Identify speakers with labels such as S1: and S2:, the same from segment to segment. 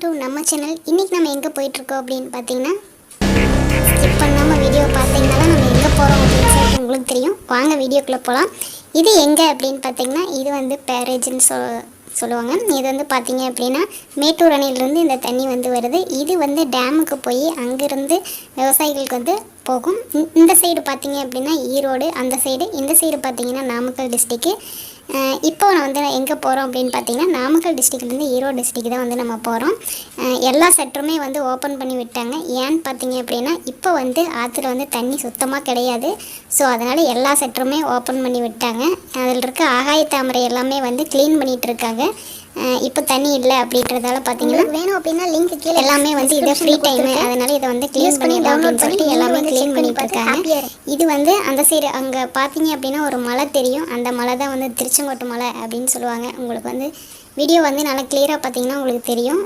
S1: To நம்ம channel இன்றைக்கி நம்ம எங்கே போயிட்டுருக்கோம் அப்படின்னு பார்த்தீங்கன்னா ஸ்கிப் பண்ணாமல் வீடியோ பார்த்தீங்கன்னா தான் நம்ம எங்கே போகிறோம் அப்படின்னு சொல்லிட்டு உங்களுக்கு தெரியும். வாங்க வீடியோக்குள்ளே போகலாம் இது எங்கே அப்படின்னு பார்த்தீங்கன்னா இது வந்து பேரேஜ்னு சொ சொல்லுவாங்க. இது வந்து பார்த்தீங்க அப்படின்னா மேட்டூர் அணையிலிருந்து இந்த தண்ணி வந்து வருது. இது வந்து டேமுக்கு போய் அங்கேருந்து விவசாயிகளுக்கு வந்து போகும். இந்த- இந்த சைடு பார்த்தீங்க அப்படின்னா ஈரோடு அந்த சைடு இந்த சைடு பார்த்தீங்கன்னா நாமக்கல் டிஸ்ட்ரிக்கு இப்போ நான் வந்து எங்கே போகிறோம் அப்படின்னு பார்த்தீங்கன்னா நாமக்கல் டிஸ்ட்ரிக்ட்லேருந்து ஈரோடு டிஸ்ட்ரிக் தான் வந்து நம்ம போகிறோம் எல்லா செட்டருமே வந்து ஓப்பன் பண்ணி விட்டாங்க. ஏன்னு பார்த்தீங்க அப்படின்னா இப்போ வந்து ஆற்றுல வந்து தண்ணி சுத்தமாக கிடையாது. ஸோ அதனால் எல்லா செட்டருமே ஓப்பன் பண்ணி விட்டாங்க. அதில் இருக்க ஆகாய தாமரை எல்லாமே வந்து க்ளீன் பண்ணிகிட்டு இருக்காங்க. இப்போ தண்ணி இல்லை அப்படின்றதால பார்த்தீங்கன்னா வேணும் அப்படின்னா லிங்க் கீழே எல்லாமே வந்து இதை ஃப்ரீ டைம் அதனால இதை வந்து க்ளீன் பண்ணிடலாம் அப்படின்னு சொல்லிட்டு எல்லாமே க்ளீன் பண்ணிட்டு இருக்காங்க. இது வந்து அந்த சைடு அங்கே பார்த்தீங்க அப்படின்னா ஒரு மலை தெரியும். அந்த மலை தான் வந்து திருச்செங்கோட்டு மலை அப்படின்னு சொல்லுவாங்க. உங்களுக்கு வந்து வீடியோ வந்து நல்லா கிளியராக பார்த்தீங்கன்னா உங்களுக்கு தெரியும்.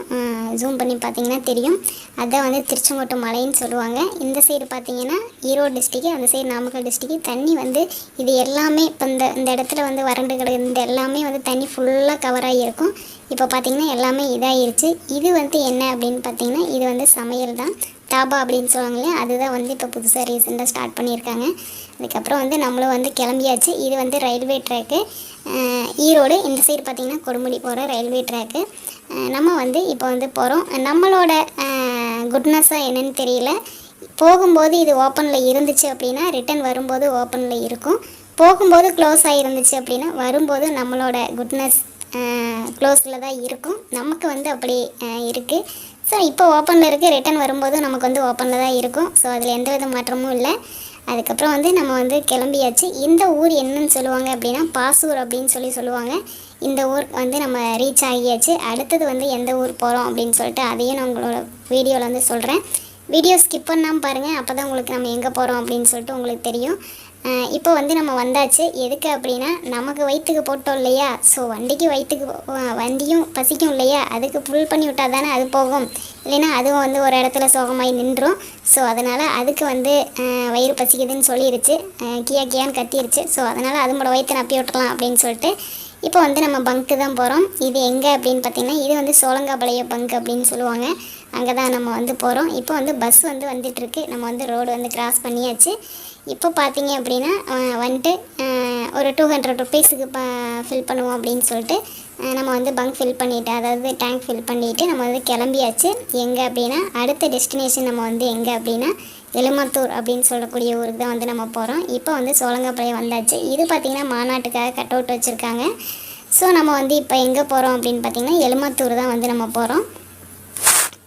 S1: ஜூம் பண்ணி பார்த்தீங்கன்னா தெரியும். அதான் வந்து திருச்செங்கோட்டு மலைன்னு சொல்லுவாங்க. இந்த சைடு பார்த்தீங்கன்னா ஈரோடு டிஸ்ட்ரிக்கு அந்த சைடு நாமக்கல் டிஸ்ட்ரிக்கு தண்ணி வந்து இது எல்லாமே இப்போ இந்த இந்த இடத்துல வந்து வறண்டு கிடக்கு இந்த எல்லாமே வந்து தண்ணி ஃபுல்லாக கவர் ஆகியிருக்கும். இப்போ பார்த்தீங்கன்னா எல்லாமே இதாகிருச்சு. இது வந்து என்ன அப்படின்னு பார்த்தீங்கன்னா இது வந்து சமையல் தான். தாபா அப்படின்னு சொல்லுவாங்களே அதுதான் வந்து இப்போ புதுசாக ரீசெண்டாக ஸ்டார்ட் பண்ணியிருக்காங்க. அதுக்கப்புறம் வந்து நம்மளும் வந்து கிளம்பியாச்சு. இது வந்து ரயில்வே ட்ராக்கு ஈரோடு இந்த சைடு பார்த்திங்கன்னா கொடுமுடி போகிற ரயில்வே ட்ராக்கு நம்ம வந்து இப்போ வந்து போகிறோம் நம்மளோட குட்னஸ்ஸாக என்னன்னு தெரியல. போகும்போது இது ஓப்பனில் இருந்துச்சு அப்படின்னா ரிட்டன் வரும்போது ஓப்பனில் இருக்கும். போகும்போது க்ளோஸ் ஆகிருந்துச்சு அப்படின்னா வரும்போது நம்மளோட குட்னஸ் க்ளோஸில் தான் இருக்கும். நமக்கு வந்து அப்படி இருக்குது ஸோ இப்போ ஓப்பனில் இருக்குது ரிட்டன் வரும்போது நமக்கு வந்து ஓப்பனில் தான் இருக்கும். ஸோ அதில் எந்த வித மாற்றமும் இல்லை. அதுக்கப்புறம் வந்து நம்ம வந்து கிளம்பியாச்சு. இந்த ஊர் என்னன்னு சொல்லுவாங்க அப்படின்னா பாசூர் அப்படின்னு சொல்லி சொல்லுவாங்க. இந்த ஊர் வந்து நம்ம ரீச் ஆகியாச்சு. அடுத்தது வந்து எந்த ஊர் போகிறோம் அப்படின்னு சொல்லிட்டு அதையும் நான் உங்களோட வீடியோவில் வந்து சொல்கிறேன் வீடியோ ஸ்கிப் பண்ணாமல் பாருங்கள் அப்போ தான் உங்களுக்கு நம்ம எங்கே போகிறோம் அப்படின்னு சொல்லிட்டு உங்களுக்கு தெரியும். இப்போ வந்து நம்ம வந்தாச்சு. எதுக்கு அப்படின்னா நமக்கு வயிற்றுக்கு போட்டோம் இல்லையா? ஸோ வண்டிக்கு வயிற்றுக்கு வண்டியும் பசிக்கும் இல்லையா? அதுக்கு புல் பண்ணி விட்டால் தானே அது போகும். இல்லைன்னா அதுவும் வந்து ஒரு இடத்துல சோகமாகி நின்றும் ஸோ அதனால் அதுக்கு வந்து வயிறு பசிக்குதுன்னு சொல்லிருச்சு. கியா கியான்னு கத்திருச்சு. ஸோ அதனால் அதுமோட வயிற்றை நப்பி விட்டுலாம் அப்படின்னு சொல்லிட்டு இப்போ வந்து நம்ம பங்க்கு தான் போகிறோம் இது எங்கே அப்படின்னு பார்த்தீங்கன்னா இது வந்து சோழங்காபாளைய பங்க் அப்படின்னு சொல்லுவாங்க. அங்கே தான் நம்ம வந்து போகிறோம் இப்போ வந்து பஸ் வந்து வந்துட்டுருக்கு நம்ம வந்து ரோடு வந்து கிராஸ் பண்ணியாச்சு. இப்போ பார்த்தீங்க அப்படின்னா வந்துட்டு ஒரு டூ ஹண்ட்ரட் ருபீஸுக்கு ப ஃபில் பண்ணுவோம் அப்படின்னு சொல்லிட்டு நம்ம வந்து பங்க் ஃபில் பண்ணிவிட்டு அதாவது டேங்க் ஃபில் பண்ணிவிட்டு நம்ம வந்து கிளம்பியாச்சு. எங்கே அப்படின்னா அடுத்த டெஸ்டினேஷன் நம்ம வந்து எங்கே அப்படின்னா எலுமத்தூர் அப்படின்னு சொல்லக்கூடிய ஊருக்கு தான் வந்து நம்ம போகிறோம் இப்போ வந்து சோழங்காப்பாளையம் வந்தாச்சு. இது பார்த்திங்கன்னா மாநாட்டுக்காக கட் அவுட் வச்சுருக்காங்க. ஸோ நம்ம வந்து இப்போ எங்கே போகிறோம் அப்படின்னு பார்த்திங்கன்னா எலுமத்தூர் தான் வந்து நம்ம போகிறோம்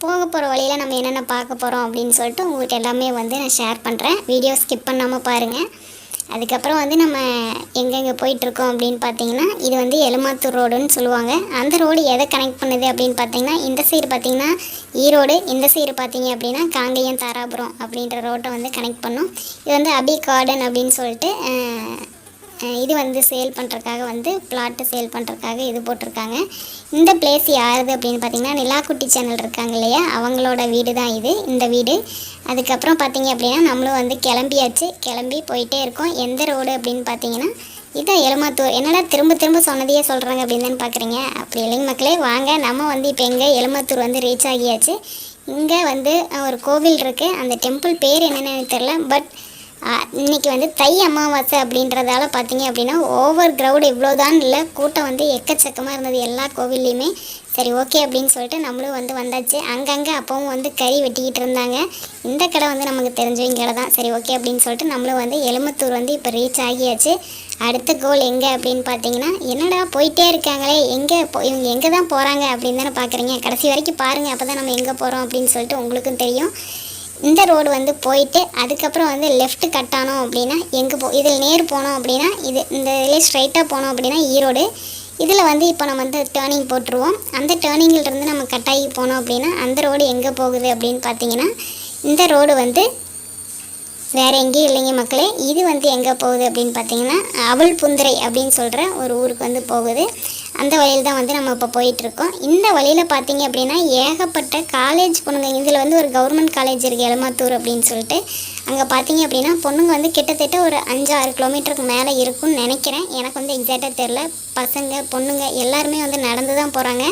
S1: போக போகிற வழியில் நம்ம என்னென்ன பார்க்க போகிறோம் அப்படின்னு சொல்லிட்டு உங்கள்கிட்ட எல்லாமே வந்து நான் ஷேர் பண்ணுறேன் வீடியோ ஸ்கிப் பண்ணாமல் பாருங்கள் அதுக்கப்புறம் வந்து நம்ம எங்கெங்கே போயிட்டுருக்கோம் அப்படின்னு பார்த்தீங்கன்னா இது வந்து எலுமாத்தூர் ரோடுன்னு சொல்லுவாங்க. அந்த ரோடு எதை கனெக்ட் பண்ணுது அப்படின்னு பார்த்தீங்கன்னா இந்த சைடு பார்த்தீங்கன்னா ஈரோடு இந்த சைடு பார்த்தீங்க அப்படின்னா காங்கேயம் தாராபுரம் அப்படின்ற ரோட்டை வந்து கனெக்ட் பண்ணும். இது வந்து அபி கார்டன் அப்படின்னு சொல்லிட்டு இது வந்து சேல் பண்ணுறதுக்காக வந்து பிளாட்டு சேல் பண்ணுறதுக்காக இது போட்டிருக்காங்க. இந்த பிளேஸ் யாருது அப்படின்னு பார்த்தீங்கன்னா நிலாக்குட்டி சேனல் இருக்காங்க இல்லையா? அவங்களோட வீடு தான் இது இந்த வீடு. அதுக்கப்புறம் பார்த்தீங்க அப்படின்னா நம்மளும் வந்து கிளம்பியாச்சு. கிளம்பி போயிட்டே இருக்கோம். எந்த ரோடு அப்படின்னு பார்த்தீங்கன்னா இதான் எலுமத்தூர் என்னடா திரும்ப திரும்ப சொன்னதையே சொல்கிறாங்க அப்படின்னு தான் பார்க்குறீங்க அப்படி இல்லைங்க மக்களே வாங்க. நம்ம வந்து இப்போ எங்கே எலுமத்தூர் வந்து ரீச் ஆகியாச்சு. இங்கே வந்து ஒரு கோவில் இருக்குது அந்த டெம்பிள் பேர் என்னென்னு தெரில பட் இன்றைக்கி இன்னைக்கு வந்து தை அமாவாசை அப்படின்றதால பார்த்தீங்க அப்படின்னா ஓவர் க்ரௌடு இவ்வளோதான் இல்லை கூட்டம் வந்து எக்கச்சக்கமாக இருந்தது எல்லா கோவில்லையுமே. சரி ஓகே அப்படின்னு சொல்லிட்டு நம்மளும் வந்து வந்தாச்சு. அங்கங்கே அப்பவும் வந்து கறி வெட்டிக்கிட்டு இருந்தாங்க. இந்த கடை வந்து நமக்கு தெரிஞ்சவங்க கடை தான் சரி ஓகே அப்படின்னு சொல்லிட்டு நம்மளும் வந்து எலுமத்தூர் வந்து இப்போ ரீச் ஆகியாச்சு. அடுத்த கோல் எங்கே அப்படின்னு பார்த்தீங்கன்னா என்னடா போயிட்டே இருக்காங்களே எங்கே போ இவங்க எங்கே தான் போகிறாங்க அப்படின்னு தானே பார்க்குறீங்க கடைசி வரைக்கும் பாருங்கள் அப்போ தான் நம்ம எங்கே போகிறோம் அப்படின்னு சொல்லிட்டு உங்களுக்கும் தெரியும். இந்த ரோடு வந்து போயிட்டு அதுக்கப்புறம் வந்து லெஃப்ட்டு கட் ஆனோம் அப்படின்னா எங்கே போ இதில் நேர் போனோம் அப்படின்னா இது இந்த இதிலே ஸ்ட்ரைட்டாக போனோம் அப்படின்னா e ஈரோடு இதில் வந்து இப்போ நம்ம வந்து டேர்னிங் போட்டுருவோம். அந்த டேர்னிங்கில் இருந்து நம்ம கட்டாயி போனோம் அப்படின்னா அந்த ரோடு எங்கே போகுது அப்படின்னு பார்த்தீங்கன்னா இந்த ரோடு வந்து வேறு எங்கேயும் இல்லைங்க மக்களே. இது வந்து எங்கே போகுது அப்படின்னு பார்த்தீங்கன்னா அவள் புந்துரை அப்படின்னு சொல்கிற ஒரு ஊருக்கு வந்து போகுது. அந்த வழியில் தான் வந்து நம்ம இப்போ போயிட்டுருக்கோம். இந்த வழியில் பார்த்தீங்க அப்படின்னா ஏகப்பட்ட காலேஜ் பொண்ணுங்க இதில் வந்து ஒரு கவர்மெண்ட் காலேஜ் இருக்குது எலமாத்தூர் அப்படின்னு சொல்லிட்டு. அங்கே பார்த்தீங்க அப்படின்னா பொண்ணுங்க வந்து கிட்டத்தட்ட ஒரு அஞ்சு ஆறு கிலோமீட்டருக்கு மேலே இருக்கும்னு நினைக்கிறேன். எனக்கு வந்து எக்ஸாக்டாக தெரில பசங்க பொண்ணுங்க எல்லாருமே வந்து நடந்து தான் போகிறாங்க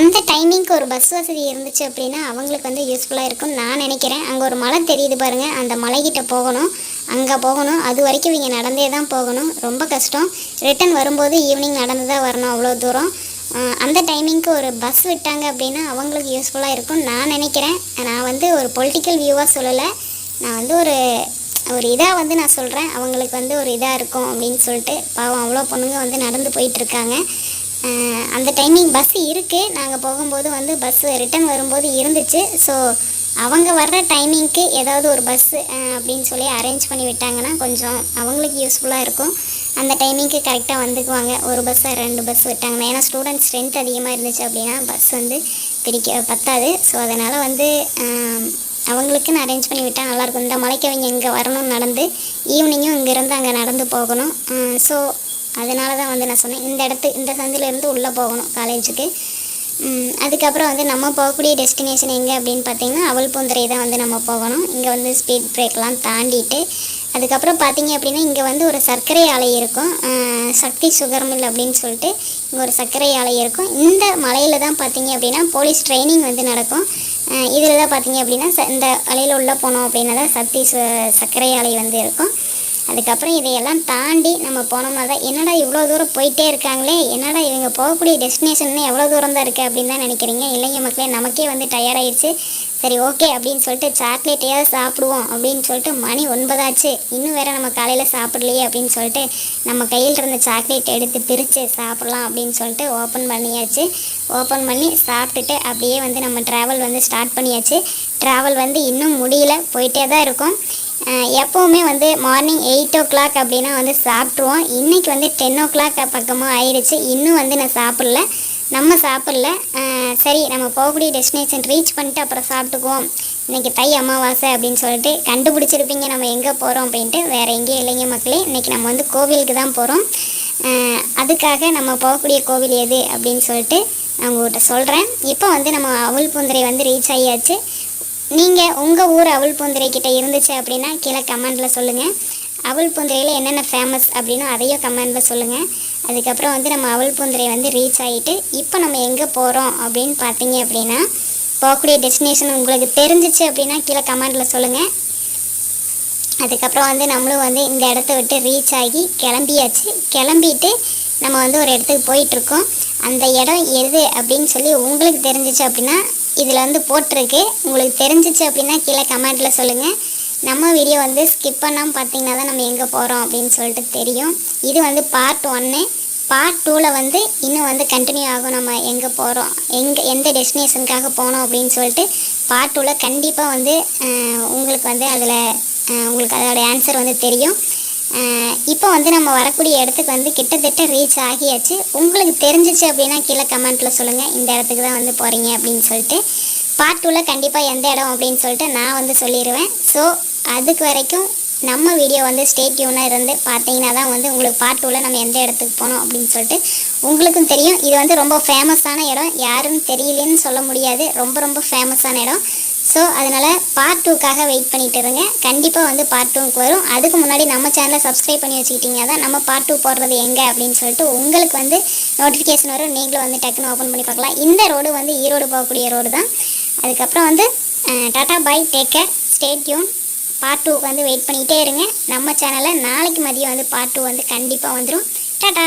S1: அந்த டைமிங்க்கு ஒரு பஸ் வசதி இருந்துச்சு அப்படின்னா அவங்களுக்கு வந்து யூஸ்ஃபுல்லாக இருக்கும்னு நான் நினைக்கிறேன். அங்கே ஒரு மலை தெரியுது பாருங்கள் அந்த மலைக்கிட்ட போகணும். அங்கே போகணும். அது வரைக்கும் இவங்க நடந்தே தான் போகணும். ரொம்ப கஷ்டம். ரிட்டன் வரும்போது ஈவினிங் நடந்து தான் வரணும் அவ்வளோ தூரம். அந்த டைமிங்க்கு ஒரு பஸ் விட்டாங்க அப்படின்னா அவங்களுக்கு யூஸ்ஃபுல்லாக இருக்கும்னு நான் நினைக்கிறேன். நான் வந்து ஒரு பொலிட்டிக்கல் வியூவாக சொல்லலை. நான் வந்து ஒரு ஒரு இதாக வந்து நான் சொல்கிறேன் அவங்களுக்கு வந்து ஒரு இதாக இருக்கும் அப்படின்னு சொல்லிட்டு பாவம் அவ்வளோ பொண்ணுங்க வந்து நடந்து போயிட்டுருக்காங்க அந்த டைமிங் பஸ் இருக்குது நாங்கள் போகும்போது வந்து பஸ் ரிட்டன் வரும்போது இருந்துச்சு. ஸோ அவங்க வர்ற டைமிங்க்கு ஏதாவது ஒரு பஸ்ஸு அப்படின்னு சொல்லி அரேஞ்ச் பண்ணி விட்டாங்கன்னா கொஞ்சம் அவங்களுக்கு யூஸ்ஃபுல்லாக இருக்கும். அந்த டைமிங்க்கு கரெக்டாக வந்துக்குவாங்க. ஒரு பஸ்ஸை ரெண்டு பஸ் விட்டாங்கன்னா. ஏன்னா ஸ்டூடெண்ட் ஸ்ட்ரென்த் அதிகமாக இருந்துச்சு அப்படின்னா பஸ் வந்து பிரிக்க பத்தாது. ஸோ அதனால் வந்து அவங்களுக்குன்னு அரேஞ்ச் பண்ணி விட்டால் நல்லாயிருக்கும் இந்த மலைக்கு அவங்க இங்கே வரணும் நடந்து ஈவினிங்கும் இங்கேருந்து அங்கே நடந்து போகணும். ஸோ அதனால தான் வந்து நான் சொன்னேன். இந்த இடத்து இந்த சந்திலேருந்து உள்ளே போகணும் காலேஜுக்கு அதுக்கப்புறம் வந்து நம்ம போகக்கூடிய டெஸ்டினேஷன் எங்கே அப்படின்னு பார்த்தீங்கன்னா அவல் தான் வந்து நம்ம போகணும். இங்கே வந்து ஸ்பீட் பிரேக்லாம் தாண்டிட்டு அதுக்கப்புறம் பார்த்தீங்க அப்படின்னா இங்கே வந்து ஒரு சர்க்கரை ஆலை இருக்கும். சக்தி சுகர் மில் அப்படின்னு சொல்லிட்டு இங்கே ஒரு சர்க்கரை ஆலை இருக்கும். இந்த மலையில் தான் பார்த்தீங்க அப்படின்னா போலீஸ் ட்ரைனிங் வந்து நடக்கும். இதில் தான் பார்த்தீங்க அப்படின்னா ச- இந்த அலையில் உள்ளே போனோம் அப்படின்னா தான் சக்தி சு சர்க்கரை ஆலை வந்து இருக்கும். அதுக்கப்புறம் இதையெல்லாம் தாண்டி நம்ம போனோம்னா தான் என்னடா இவ்வளோ தூரம் போயிட்டே இருக்காங்களே என்னடா இவங்க போகக்கூடிய டெஸ்டினேஷன் எவ்வளோ தூரம் தான் இருக்குது அப்படின்னு தான் நினைக்கிறீங்க? இல்லைங்க மக்களே நமக்கே வந்து டயர்டாயிடுச்சு சரி ஓகே அப்படின்னு சொல்லிட்டு சாக்லேட்டையாவது சாப்பிடுவோம் அப்படின்னு சொல்லிட்டு மணி ஒன்பதாச்சு. இன்னும் வேற நம்ம காலையில் சாப்பிடலையே அப்படின்னு சொல்லிட்டு நம்ம கையில் இருந்த சாக்லேட் எடுத்து பிரித்து சாப்பிட்லாம் அப்படின்னு சொல்லிட்டு ஓப்பன் பண்ணியாச்சு. ஓப்பன் பண்ணி சாப்பிட்டுட்டு அப்படியே வந்து நம்ம ட்ராவல் வந்து ஸ்டார்ட் பண்ணியாச்சு. ட்ராவல் வந்து இன்னும் முடியல போயிட்டே தான் இருக்கும். எப்போவுமே வந்து மார்னிங் எயிட் ஓ கிளாக் அப்படின்னா வந்து சாப்பிட்ருவோம் இன்றைக்கி வந்து டென் ஓ கிளாக் பக்கமாக ஆயிடுச்சு. இன்னும் வந்து நான் சாப்பிட்ல. நம்ம சாப்பிட்ல. சரி நம்ம போகக்கூடிய டெஸ்டினேஷன் ரீச் பண்ணிட்டு அப்புறம் சாப்பிட்டுக்குவோம். இன்றைக்கி தை அமாவாசை அப்படின்னு சொல்லிட்டு கண்டுபிடிச்சிருப்பீங்க. நம்ம எங்கே போகிறோம் அப்படின்ட்டு. வேறு எங்கேயும் இல்லைங்க மக்களே. இன்றைக்கி நம்ம வந்து கோவிலுக்கு தான் போகிறோம் அதுக்காக நம்ம போகக்கூடிய கோவில் எது அப்படின்னு சொல்லிட்டு நான் உங்கள்கிட்ட சொல்கிறேன் இப்போ வந்து நம்ம அவல் பூந்துரை வந்து ரீச் ஆகியாச்சு நீங்கள் உங்கள் ஊர் அவள் பூந்துரை கிட்டே இருந்துச்சு அப்படின்னா கீழே கமெண்டில் சொல்லுங்கள் அவள் பூந்துரையில் என்னென்ன ஃபேமஸ் அப்படின்னா அதையும் கமெண்டில் சொல்லுங்கள் அதுக்கப்புறம் வந்து நம்ம அவள் பூந்துரை வந்து ரீச் ஆகிட்டு இப்போ நம்ம எங்கே போகிறோம் அப்படின்னு பார்த்தீங்க அப்படின்னா போகக்கூடிய டெஸ்டினேஷன் உங்களுக்கு தெரிஞ்சிச்சு அப்படின்னா கீழே கமெண்டில் சொல்லுங்கள் அதுக்கப்புறம் வந்து நம்மளும் வந்து இந்த இடத்த விட்டு ரீச் ஆகி கிளம்பியாச்சு. கிளம்பிட்டு நம்ம வந்து ஒரு இடத்துக்கு போயிட்டுருக்கோம் அந்த இடம் எது அப்படின்னு சொல்லி உங்களுக்கு தெரிஞ்சிச்சு அப்படின்னா இதில் வந்து போட்டிருக்கு. உங்களுக்கு தெரிஞ்சிச்சு அப்படின்னா கீழே கமெண்ட்டில் சொல்லுங்கள் நம்ம வீடியோ வந்து ஸ்கிப் பண்ணாமல் பார்த்தீங்கன்னா தான் நம்ம எங்கே போகிறோம் அப்படின்னு சொல்லிட்டு தெரியும். இது வந்து பார்ட் ஒன்று பார்ட் டூவில் வந்து இன்னும் வந்து கண்டினியூ ஆகும் நம்ம எங்கே போகிறோம் எங்கே எந்த டெஸ்டினேஷனுக்காக போனோம் அப்படின்னு சொல்லிட்டு பார்ட் டூவில் கண்டிப்பாக வந்து உங்களுக்கு வந்து அதில் உங்களுக்கு அதோட ஆன்சர் வந்து தெரியும். இப்போ வந்து நம்ம வரக்கூடிய இடத்துக்கு வந்து கிட்டத்தட்ட ரீச் ஆகியாச்சு. உங்களுக்கு தெரிஞ்சிச்சு அப்படின்னா கீழே கமெண்ட்டில் சொல்லுங்கள் இந்த இடத்துக்கு தான் வந்து போகிறீங்க அப்படின்னு சொல்லிட்டு. பார்ட் டூவில் கண்டிப்பாக எந்த இடம் அப்படின்னு சொல்லிட்டு நான் வந்து சொல்லிடுவேன் ஸோ அதுக்கு வரைக்கும் நம்ம வீடியோ வந்து ஸ்டேட்யூனாக இருந்து பார்த்தீங்கன்னா தான் வந்து உங்களுக்கு பார்ட் டூவில் நம்ம எந்த இடத்துக்கு போனோம் அப்படின்னு சொல்லிட்டு உங்களுக்கும் தெரியும். இது வந்து ரொம்ப ஃபேமஸான இடம். யாருன்னு தெரியலன்னு சொல்ல முடியாது. ரொம்ப ரொம்ப ஃபேமஸான இடம். ஸோ அதனால் பார்ட் டூக்காக வெயிட் பண்ணிட்டு இருங்க. கண்டிப்பாக வந்து பார்ட் டூக்கு வரும். அதுக்கு முன்னாடி நம்ம சேனலை சப்ஸ்கிரைப் பண்ணி வச்சுக்கிட்டீங்கன்னா தான் நம்ம பார்ட் டூ போடுறது எங்கே அப்படின்னு சொல்லிட்டு உங்களுக்கு வந்து நோட்டிஃபிகேஷன் வரும். நீங்களும் வந்து டக்குன்னு ஓப்பன் பண்ணி பார்க்கலாம். இந்த ரோடு வந்து ஈரோடு போகக்கூடிய ரோடு தான். அதுக்கப்புறம் வந்து டாட்டா பாய் டேக் கேர் ஸ்டேட்யூன் பார்ட் டூக்கு வந்து வெயிட் பண்ணிகிட்டே இருங்க. நம்ம சேனலில் நாளைக்கு மதியம் வந்து பார்ட் டூ வந்து கண்டிப்பாக வந்துடும் டாட்டா